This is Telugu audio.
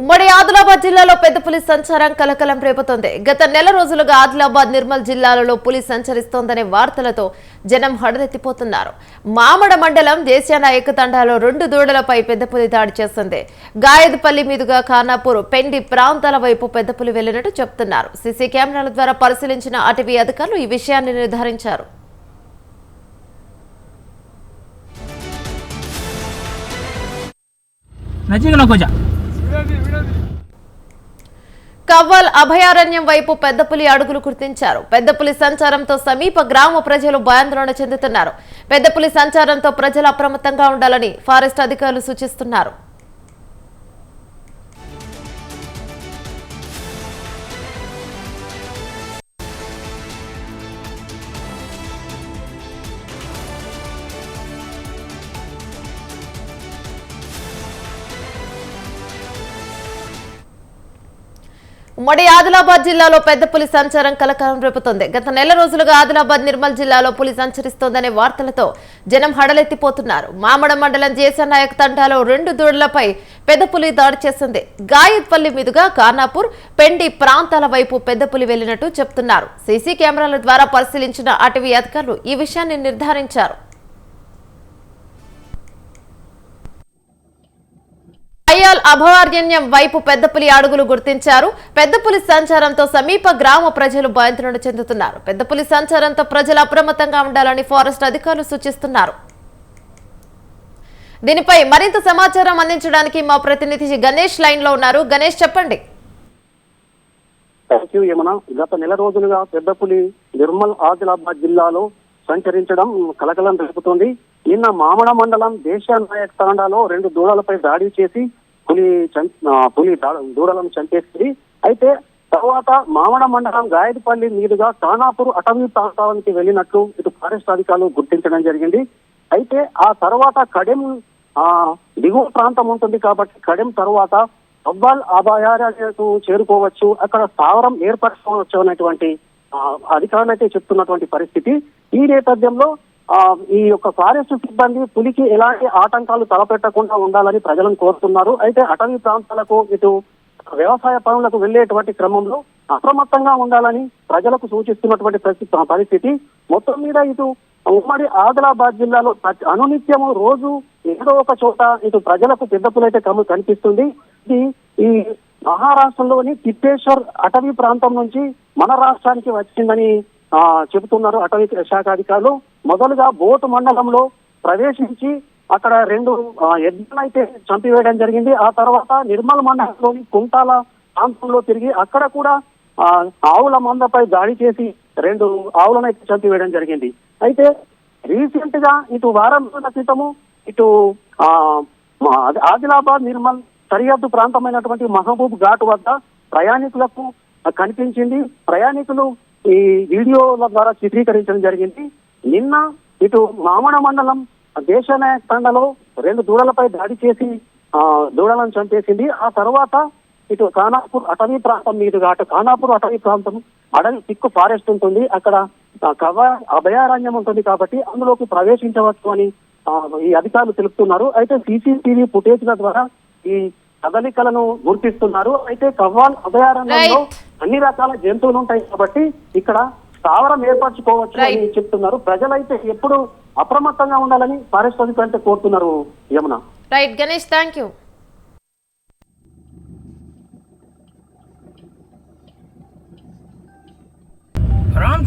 ఉమ్మడి ఆదిలాబాద్ జిల్లాలో పెద్ద పులి సంచారం కలకలం రేపుతోంది. గత నెల రోజులుగా ఆదిలాబాద్ నిర్మల్ జిల్లాలలో పులి సంచరిస్తోందనే వార్తలతో జనం హడదెత్తిపోతున్నారు. మామడ మండలం దేశాన ఏకతండాలో రెండు దూడలపై పెద్ద పులి దాడి చేస్తుంది. గాయదపల్లి మీదుగా ఖానాపూర్ పెండి ప్రాంతాల వైపు పెద్ద పులి వెళ్ళినట్టు చెప్తున్నారు. సీసీ కెమెరాల ద్వారా పరిశీలించిన అటవీ అధికారులు ఈ విషయాన్ని నిర్ధారించారు. నచ్చిగా కొంచెం కవ్వాల్ అభయారణ్యం వైపు పెద్దపులి అడుగులు గుర్తించారు పెద్దపులి సంచారంతో సమీప గ్రామ ప్రజలు భయాందోళన చెందుతున్నారు. పెద్దపులి సంచారంతో ప్రజలు అప్రమత్తంగా ఉండాలని ఫారెస్ట్ అధికారులు సూచిస్తున్నారు. ఉమ్మడి ఆదిలాబాద్ జిల్లాలో పెద్ద పులి సంచారం కలకలం రేపుతోంది. గత నెల రోజులుగా ఆదిలాబాద్ నిర్మల్ జిల్లాలో పులి సంచరిస్తోందనే వార్తలతో జనం హడలెత్తిపోతున్నారు. మామడ మండలం జేసనాయక్ తండాలో రెండు దూడలపై పెద్ద పులి దాడి చేసింది. గాయత్పల్లి మీదుగా ఖానాపూర్ పెండి ప్రాంతాల వైపు పెద్ద పులి వెళ్ళినట్టు చెప్తున్నారు. సీసీ కెమెరాల ద్వారా పరిశీలించిన అటవీ అధికారులు ఈ విషయాన్ని నిర్ధారించారు. అయ్యాల్ అభయారణ్యం వైపు పెద్దపులి అడుగులు గుర్తించారు. పెద్దపులి సంచారంతో సమీప గ్రామ ప్రజలు భయాందోళన చెందుతున్నారు. పెద్దపులి సంచారంతో ప్రజలు అప్రమత్తంగా ఉండాలని ఫారెస్ట్ అధికారులు సూచిస్తున్నారు. దీనిపై మరింత సమాచారం అందించడానికి మా ప్రతినిధి గణేష్ లైన్లో ఉన్నారు. గణేష్ చెప్పండి. గత నెల రోజులుగా పెద్దపులి నిర్మల్ ఆదిలాబాద్ జిల్లాలో సంచరించడం కలకలం రేపుతోంది. నిన్న మామడ మండలం దేశానాయక్ తాండాలో రెండు దూడలపై దాడి చేసి పులి పులి దూడలను చంపేసింది. అయితే తర్వాత మామడ మండలం గాయడిపల్లి మీదుగా ఖానాపూర్ అటవీ ప్రాంతానికి వెళ్ళినట్లు ఇటు ఫారెస్ట్ అధికారులు గుర్తించడం జరిగింది. అయితే ఆ తర్వాత కడెం ఆ దిగువ ప్రాంతం ఉంటుంది కాబట్టి కడెం తర్వాత అవ్వాల్ అభయారణ్యకు చేరుకోవచ్చు. అక్కడ స్థావరం ఏర్పరచుకోవచ్చు అనేటువంటి ఆ, అధికారులు అయితే చెప్తున్నటువంటి పరిస్థితి. ఈ నేపథ్యంలో ఈ యొక్క ఫారెస్ట్ సిబ్బంది పులికి ఎలాంటి ఆటంకాలు తలపెట్టకుండా ఉండాలని ప్రజలను కోరుతున్నారు. అయితే అటవీ ప్రాంతాలకు ఇటు వ్యవసాయ పనులకు వెళ్ళేటువంటి క్రమంలో అప్రమత్తంగా ఉండాలని ప్రజలకు సూచిస్తున్నటువంటి పరిస్థితి- మొత్తం మీద ఇటు ఉమ్మడి ఆదిలాబాద్ జిల్లాలో ప్రతి- అనునిత్యము రోజు ఏదో ఒక చోట ఇటు ప్రజలకు పెద్దపులైతే పులైతే కనిపిస్తుంది. ఇది ఈ మహారాష్ట్రలోని తిప్పేశ్వర్ అటవీ ప్రాంతం నుంచి మన రాష్ట్రానికి వచ్చిందని ఆ, చెబుతున్నారు అటవీ శాఖ అధికారులు. మొదలుగా బోటు మండలంలో ప్రవేశించి అక్కడ రెండు ఆ, ఎద్దులైతే చంపివేయడం జరిగింది. ఆ తర్వాత నిర్మల్ మండలంలోని కుంటాల ప్రాంతంలో తిరిగి అక్కడ కూడా ఆవుల మందపై దాడి చేసి రెండు ఆవులను అయితే చంపివేయడం జరిగింది. అయితే రీసెంట్గా ఇటు వారం రోజుల క్రితము ఇటు ఆ, ఆదిలాబాద్ నిర్మల్ సరిహద్దు ప్రాంతమైనటువంటి మహబూబ్ ఘాట్ వద్ద ప్రయాణికులకు కనిపించింది. ప్రయాణికులు ఈ వీడియోల ద్వారా చిత్రీకరించడం జరిగింది. నిన్న ఇటు మామడ మండలం దేశనాయక్ తండలో రెండు దూడలపై దాడి చేసి ఆ దూడలను చంపేసింది. ఆ తర్వాత ఇటు ఖానాపూర్ అటవీ ప్రాంతం మీదుగా అటు ఖానాపూర్ అటవీ ప్రాంతం అడవి తిక్కు ఫారెస్ట్ ఉంటుంది. అక్కడ కవ అభయారణ్యం ఉంటుంది కాబట్టి అందులోకి ప్రవేశించవచ్చు అని ఈ అధికారులు తెలుపుతున్నారు. అయితే సీసీటీవీ ఫుటేజ్ల ద్వారా ఈ కదలికలను గుర్తిస్తున్నారు. అయితే కవ్వాల్ అభయారణ్యంలో. అన్ని రకాల జంతువులు ఉంటాయి కాబట్టి ఇక్కడ స్థావరం ఏర్పరచుకోవచ్చు అని. చెప్తున్నారు. ప్రజలైతే ఎప్పుడు అప్రమత్తంగా ఉండాలని ఫారెస్ట్ అధికారులు కోరుతున్నారు Yamuna. Right Ganesh thank you Ram